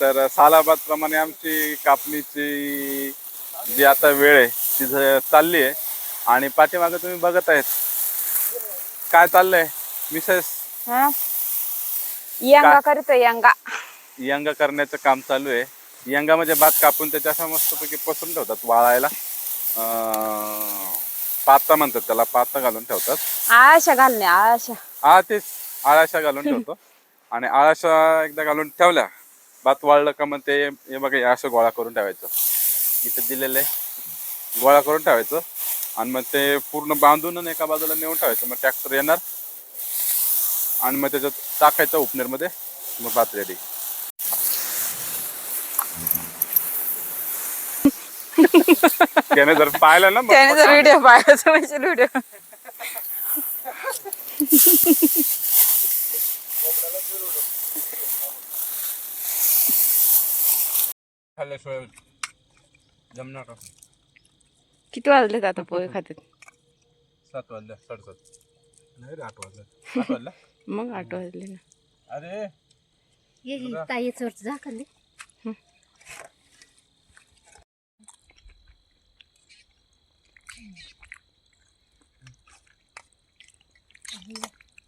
तर सालाबाद प्रमाणे आमची कापणीची जी आता वेळ आहे ती चालली आहे. आणि पाठीमागे तुम्ही बघत आहेत. काय चाललंय? मिसेस? हा? यंगा करतो यंगा. यंगा करण्याचं काम चालू आहे. यंगा म्हणजे भात कापून त्याच्या अशा मस्तपैकी पसरून ठेवतात वाळायला. पाता म्हणतात त्याला पाता घालून ठेवतात. आशा घालणे आशा हा तेच. आळाशा घालून ठेवतो. आणि आळाशा एकदा घालून ठेवल्या. भात वाळलं का मग ते हे बघा हे असं गोळा करून ठेवायचं. इथे दिलेलं गोळा करून ठेवायचं. आणि मग ते पूर्ण बांधून एका बाजूला नेऊन ठेवायचं. मग ट्रॅक्टर येणार. आणि मग त्याच्यात टाकायचं ओपनरमध्ये मग भात रेडी त्याने जर पाहिलं ना त्याने जर व्हिडिओ म्हणजे व्हिडिओ खाल्ल्याशिवाय जमणार का किती वाजले आता पोहे खातात सात वाजल्या साडेसात. नाही रे आठ वाजल्या आठ वाजल्या मग आठ वाजले ना. अरे. ये ताई चोरच झाकली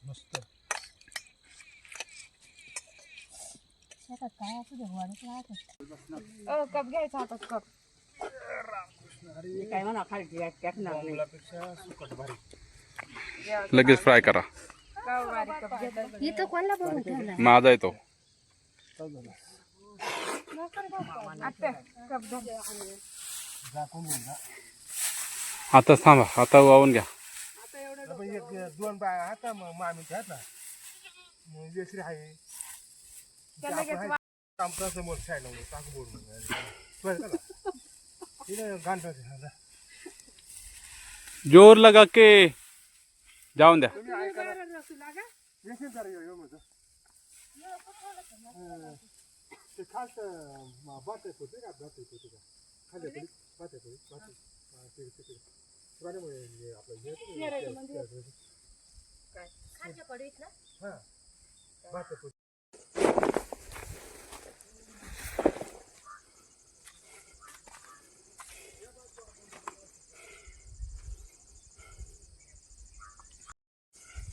मस्त. काय असू दे वाढत राहत कप घ्यायचा हातात कप लगेच फ्राय करा. इथं कोणला बघून ठेवला माझा येतो आता थांबा आता वाहून घ्या. दोन बाय आता मग मामी आहेत ना जयश्री आहे आमचा समोर साईड टाकू बोर्ड तिथे गांठा जोर लगा के जाऊन द्या. येशील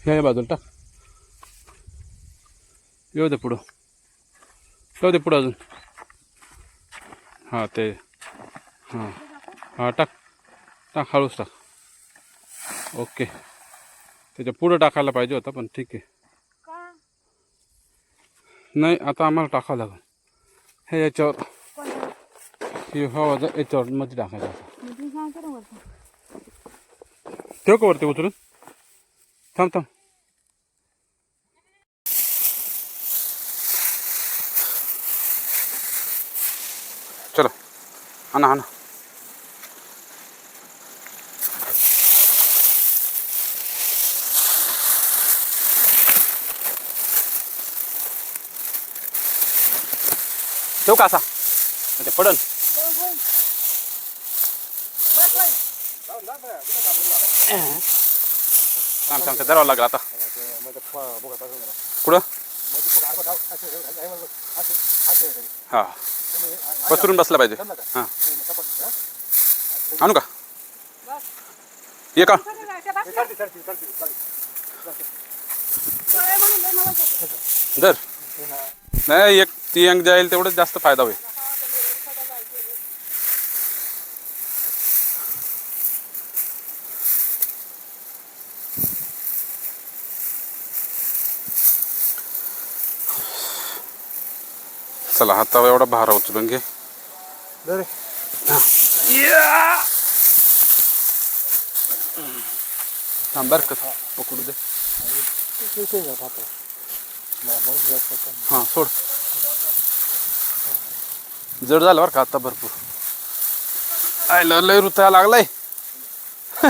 या बाजूला टाक येऊ दे पुढं येऊ दे पुढं अजून हाँ ते हाँ हाँ टाक टाक हळूच टाक ओके त्याच्या पुढं टाकायला पाहिजे होता पण ठीक आहे नाही आता आम्हाला टाकावं लागेल हे याच्यावर ही हवा याच्यावर मध्ये टाकायचं. ठेव का वरती उचलून थांब थांब आणा आणा ठेवू का असा? म्हणजे ते पडल थांब थांब दरावं लागलं आता. कुठं? हा. पसरून बसला पाहिजे. हां. आणू का? ये का? जर नाही एक ती अंग जाईल तेवढंच जास्त फायदा होईल. चला आता एवढा भार उचलून घे. दरे थांब बरं का पकडू दे. हां सोड. जड झालं बरं का आता भरपूर. आय ल- लय ऋतया लागलाय.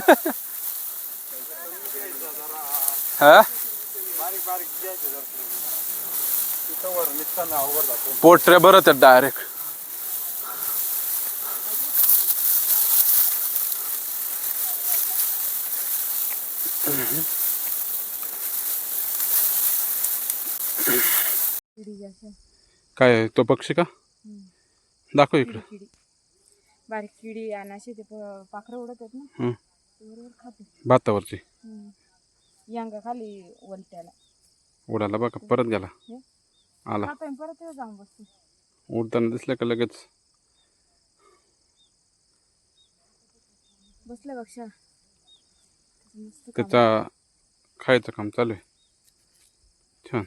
हा? पोटऱ्या बरं त्या डायरेक्ट काय तो पक्षी का? दाखव इकडं. किडी. बारीक किडी आणि ते पाखरं उडत आहेत ना. हं. ते बरोबर खाते. भातावरची. हं. यांगा खाली वलट्याला. उडाला बघा परत गेला? आला. खातोय आणि परत तिथं जाऊन बसतो. उडताना दिसलं का लगेच? बसलं बक्षा मस्त काम. त्याचा खायचं काम चालू आहे. छान.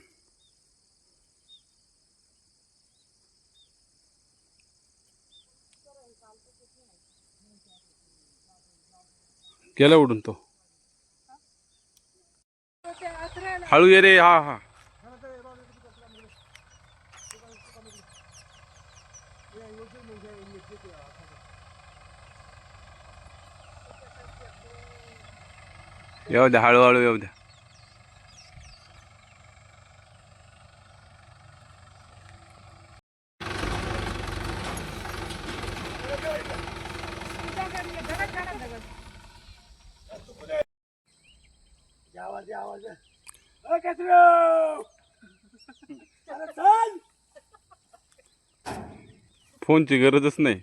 गेला उडून तो. हळू ये रे हा हा. येऊ द्या हळूहळू येऊ द्या आवाज आहे, आवाज आहे. अ, चल! फोनची गरजच नाही.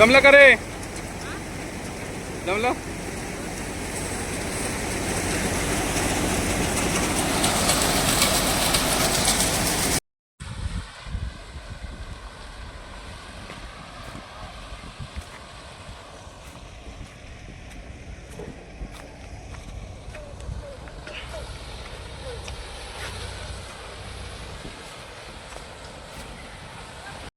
जमलं का रे? जमलं